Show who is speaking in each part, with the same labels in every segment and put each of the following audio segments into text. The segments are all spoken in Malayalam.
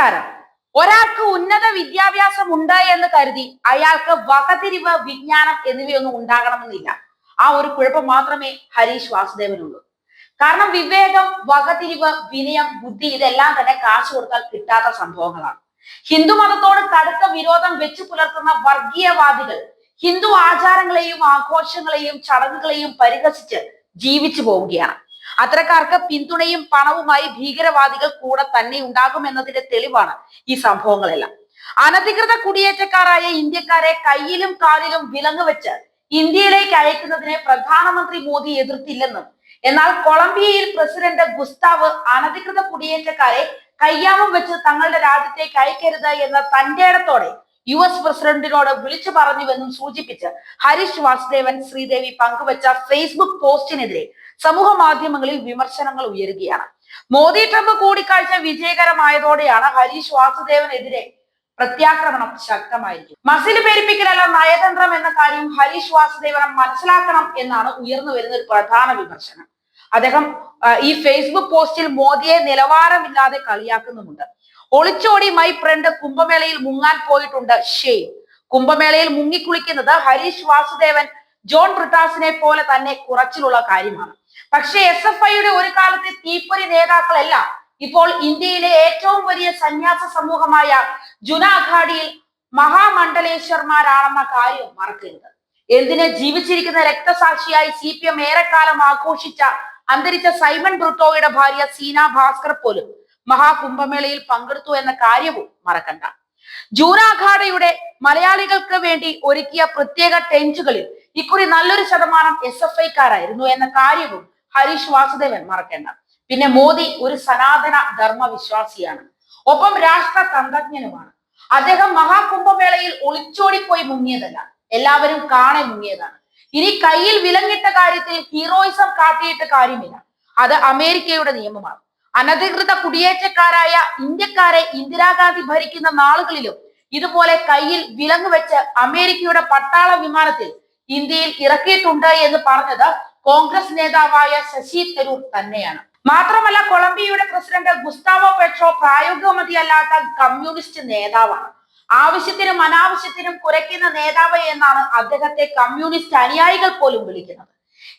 Speaker 1: നമസ്കാരം. ഒരാൾക്ക് ഉന്നത വിദ്യാഭ്യാസം ഉണ്ട് എന്ന് കരുതി അയാൾക്ക് വകതിരിവ് വിജ്ഞാനം എന്നിവയൊന്നും ഉണ്ടാകണമെന്നില്ല. ആ ഒരു കുഴപ്പം മാത്രമേ ഹരീഷ് വാസുദേവനുള്ളൂ. കാരണം വിവേകം വകതിരിവ് വിനയം ബുദ്ധി ഇതെല്ലാം തന്നെ കാശ് കൊടുത്താൽ കിട്ടാത്ത സംഭവങ്ങളാണ്. ഹിന്ദു മതത്തോട് കടുത്ത വിരോധം വെച്ചു പുലർത്തുന്ന വർഗീയവാദികൾ ഹിന്ദു ആചാരങ്ങളെയും ആഘോഷങ്ങളെയും ചടങ്ങുകളെയും പരിഹസിച്ച് ജീവിച്ചു പോവുകയാണ്. അത്തരക്കാർക്ക് പിന്തുണയും പണവുമായി ഭീകരവാദികൾ കൂടെ തന്നെ ഉണ്ടാകും എന്നതിന്റെ തെളിവാണ് ഈ സംഭവങ്ങളെല്ലാം. അനധികൃത കുടിയേറ്റക്കാരായ ഇന്ത്യക്കാരെ കയ്യിലും കാലിലും വിലങ്ങ് വെച്ച് ഇന്ത്യയിലേക്ക് അയക്കുന്നതിനെ പ്രധാനമന്ത്രി മോദി എതിർത്തില്ലെന്നും എന്നാൽ കൊളംബിയയിൽ പ്രസിഡന്റ് ഗുസ്താവ് അനധികൃത കുടിയേറ്റക്കാരെ കയ്യാമം വെച്ച് തങ്ങളുടെ രാജ്യത്തേക്ക് അയക്കരുത് എന്ന തന്റെ ഇടത്തോടെ യു എസ് പ്രസിഡന്റിനോട് വിളിച്ചു പറഞ്ഞുവെന്നും സൂചിപ്പിച്ച് ഹരീഷ് വാസുദേവൻ ശ്രീദേവി പങ്കുവച്ച ഫേസ്ബുക്ക് പോസ്റ്റിനെതിരെ സമൂഹ മാധ്യമങ്ങളിൽ വിമർശനങ്ങൾ ഉയരുകയാണ്. മോദി ട്രംപ് കൂടിക്കാഴ്ച വിജയകരമായതോടെയാണ് ഹരീഷ് വാസുദേവനെതിരെ പ്രത്യാക്രമണം ശക്തമായിരിക്കും മസിൽ പേരിപ്പിക്കലല്ല നയതന്ത്രം എന്ന കാര്യം ഹരീഷ് വാസുദേവനം മനസ്സിലാക്കണം എന്നാണ് ഉയർന്നു വരുന്ന ഒരു പ്രധാന വിമർശനം. അദ്ദേഹം ഈ ഫേസ്ബുക്ക് പോസ്റ്റിൽ മോദിയെ നിലവാരമില്ലാതെ കളിയാക്കുന്നുമുണ്ട്. ഒളിച്ചോടി മൈ ഫ്രണ്ട് കുംഭമേളയിൽ മുങ്ങാൻ പോയിട്ടുണ്ട്. ഷേ. കുംഭമേളയിൽ മുങ്ങിക്കുളിക്കുന്നത് ഹരീഷ് വാസുദേവൻ ജോൺ ബ്രിട്ടാസിനെ പോലെ തന്നെ കുറച്ചിലുള്ള കാര്യമാണ്. പക്ഷേ എസ് എഫ് ഐയുടെ ഒരു കാലത്തെ തീപ്പൊരി നേതാക്കളല്ല ഇപ്പോൾ ഇന്ത്യയിലെ ഏറ്റവും വലിയ സന്യാസ സമൂഹമായ ജുനാഘാഡിയിൽ മഹാമണ്ഡലേശ്വർമാരാണെന്ന കാര്യം മറക്കരുത്. എന്തിനെ ജീവിച്ചിരിക്കുന്ന രക്തസാക്ഷിയായി സി പി എം ഏറെക്കാലം ആഘോഷിച്ച അന്തരിച്ച സൈമൺ ബ്രിട്ടോയുടെ ഭാര്യ സീന ഭാസ്കർ പോലും മഹാകുംഭമേളയിൽ പങ്കെടുത്തു എന്ന കാര്യവും മറക്കണ്ട. ജൂനാഘാഡയുടെ മലയാളികൾക്ക് വേണ്ടി ഒരുക്കിയ പ്രത്യേക ടെന്റുകളിൽ ഇക്കുറി നല്ലൊരു ശതമാനം എസ് എഫ് ഐക്കാരായിരുന്നു എന്ന കാര്യവും ഹരീഷ് വാസുദേവൻ മറക്കേണ്ട. പിന്നെ മോദി ഒരു സനാതന ധർമ്മ വിശ്വാസിയാണ് ഒപ്പം രാഷ്ട്ര തന്ത്രജ്ഞനുമാണ്. അദ്ദേഹം മഹാകുംഭമേളയിൽ ഒളിച്ചോടിപ്പോയി മുങ്ങിയതല്ല എല്ലാവരും കാണെ മുങ്ങിയതാണ്. ഇനി കയ്യിൽ വിലങ്ങിട്ട കാര്യത്തിൽ ഹീറോയിസം കാട്ടിയിട്ട് കാര്യമില്ല. അത് അമേരിക്കയുടെ നിയമമാണ്. അനധികൃത കുടിയേറ്റക്കാരായ ഇന്ത്യക്കാരെ ഇന്ദിരാഗാന്ധി ഭരിക്കുന്ന നാളുകളിലും ഇതുപോലെ കയ്യിൽ വിലങ്ങ് വെച്ച് അമേരിക്കയുടെ പട്ടാള വിമാനത്തിൽ ഇന്ത്യയിൽ ഇറക്കിയിട്ടുണ്ട് എന്ന് പറഞ്ഞത് കോൺഗ്രസ് നേതാവായ ശശി തരൂർ തന്നെയാണ്. മാത്രമല്ല കൊളംബിയയുടെ പ്രസിഡന്റ് ഗുസ്താവോ പെട്രോ പ്രായോഗികമതിയല്ലാത്ത കമ്മ്യൂണിസ്റ്റ് നേതാവാണ്. ആവശ്യത്തിനും അനാവശ്യത്തിനും കുറയ്ക്കുന്ന നേതാവ് എന്നാണ് അദ്ദേഹത്തെ കമ്മ്യൂണിസ്റ്റ് അനുയായികൾ പോലും വിളിക്കുന്നത്.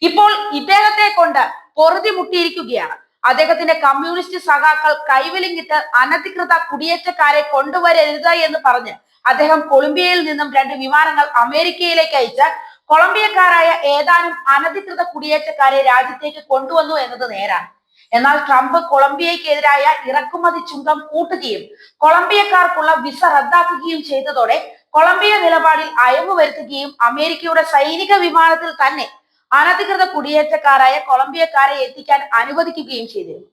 Speaker 1: ഇപ്പോൾ ഇദ്ദേഹത്തെ കൊണ്ട് പൊറുതി മുട്ടിയിരിക്കുകയാണ്. അദ്ദേഹത്തിന്റെ കമ്മ്യൂണിസ്റ്റ് സഖാക്കൾ കൈവലിങ്ങിട്ട് അനധികൃത കുടിയേറ്റക്കാരെ കൊണ്ടുവരരുത് എന്ന് പറഞ്ഞ് അദ്ദേഹം കൊളംബിയയിൽ നിന്നും രണ്ട് വിമാനങ്ങൾ അമേരിക്കയിലേക്ക് അയച്ച് കൊളംബിയക്കാരായ ഏതാനും അനധികൃത കുടിയേറ്റക്കാരെ രാജ്യത്തേക്ക് കൊണ്ടുവന്നു എന്നത് നേരാണ്. എന്നാൽ ട്രംപ് കൊളംബിയക്കെതിരായ ഇറക്കുമതി ചുങ്കം കൂട്ടുകയും കൊളംബിയക്കാർക്കുള്ള വിസ റദ്ദാക്കുകയും ചെയ്തതോടെ കൊളംബിയ നിലപാടിൽ അയവ് വരുത്തുകയും അമേരിക്കയുടെ സൈനിക വിമാനത്തിൽ തന്നെ അനധികൃത കുടിയേറ്റക്കാരായ കൊളംബിയക്കാരെ എത്തിക്കാൻ അനുവദിക്കുകയും ചെയ്തിരുന്നു